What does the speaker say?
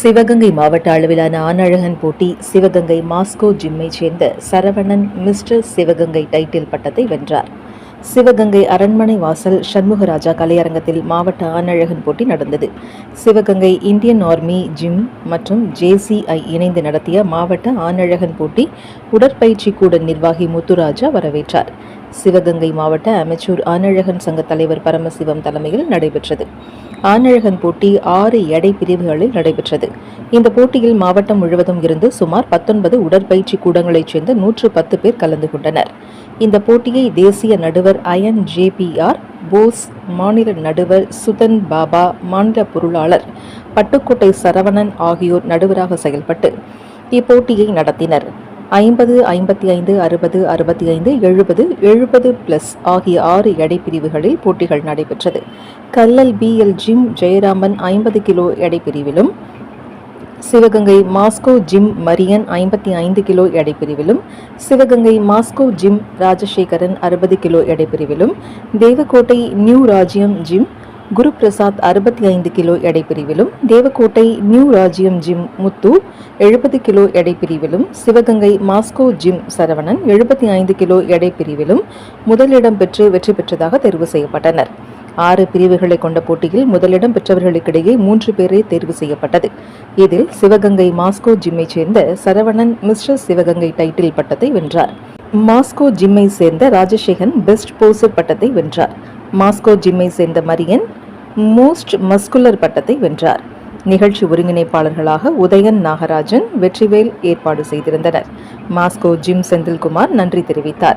சிவகங்கை மாவட்ட அளவிலான ஆணழகன் போட்டி சிவகங்கை மாஸ்கோ ஜிம்மை சேர்ந்த சரவணன் மிஸ்டர் சிவகங்கை டைட்டில் பட்டத்தை வென்றார். சிவகங்கை அரண்மனை வாசல் சண்முகராஜா கலையரங்கத்தில் மாவட்ட ஆணழகன் போட்டி நடந்தது. சிவகங்கை இந்தியன் ஆர்மி ஜிம் மற்றும் ஜேசிஐ இணைந்து நடத்திய மாவட்ட ஆணழகன் போட்டி உடற்பயிற்சி கூட நிர்வாகி முத்துராஜா வரவேற்றார். சிவகங்கை மாவட்ட அமைச்சூர் ஆனழகன் சங்க தலைவர் பரமசிவம் தலைமையில் நடைபெற்றது. ஆனழகன் போட்டி ஆறு எடை பிரிவுகளில் நடைபெற்றது. இந்த போட்டியில் மாவட்டம் முழுவதும் இருந்து சுமார் பத்தொன்பது உடற்பயிற்சி கூடங்களைச் சேர்ந்த நூற்று பத்து பேர் கலந்து கொண்டனர். இந்த போட்டியை தேசிய நடுவர் அயன் ஜேபிஆர் போஸ் மாநில நடுவர் சுதன் பாபா மாநில பொருளாளர் பட்டுக்கோட்டை சரவணன் ஆகியோர் நடுவராக செயல்பட்டு இப்போட்டியை நடத்தினர். ஐம்பது ஐம்பத்தி ஐந்து அறுபது அறுபத்தி ஐந்து எழுபது எழுபது பிளஸ் ஆகிய ஆறு எடை பிரிவுகளில் போட்டிகள் நடைபெற்றது. கல்லல் பிஎல் ஜிம் ஜெயராமன் ஐம்பது கிலோ எடை பிரிவிலும் சிவகங்கை மாஸ்கோ ஜிம் மரியன் ஐம்பத்தி ஐந்து கிலோ எடை பிரிவிலும் சிவகங்கை மாஸ்கோ ஜிம் ராஜசேகரன் அறுபது கிலோ எடை பிரிவிலும் தேவக்கோட்டை நியூ ராஜ்யம் ஜிம் குரு பிரசாத் அறுபத்தி ஐந்து கிலோ எடை பிரிவிலும் தேவக்கோட்டை நியூ ராஜ்யம் ஜிம் முத்து எழுபது கிலோ எடை பிரிவிலும் சிவகங்கை மாஸ்கோ ஜிம் சரவணன் எழுபத்தி ஐந்து கிலோ எடை பிரிவிலும் முதலிடம் பெற்று வெற்றி பெற்றதாக தேர்வு செய்யப்பட்டனர். ஆறு பிரிவுகளை கொண்ட போட்டியில் முதலிடம் பெற்றவர்களுக்கிடையே மூன்று பேரே தேர்வு செய்யப்பட்டது. இதில் சிவகங்கை மாஸ்கோ ஜிம்மை சேர்ந்த சரவணன் மிஸ்டர் சிவகங்கை டைட்டில் பட்டத்தை வென்றார். மாஸ்கோ ஜிம்மை சேர்ந்த ராஜசேகன் பெஸ்ட் போசர் பட்டத்தை வென்றார். மாஸ்கோ ஜிம்மை சேர்ந்த மரியன் மோஸ்ட் மஸ்குலர் பட்டத்தை வென்றார். நிகழ்ச்சி ஒருங்கிணைப்பாளர்களாக உதயன் நாகராஜன் வெற்றிவேல் ஏற்பாடு செய்திருந்தனர். மாஸ்கோ ஜிம் செந்தில்குமார் நன்றி தெரிவித்தார்.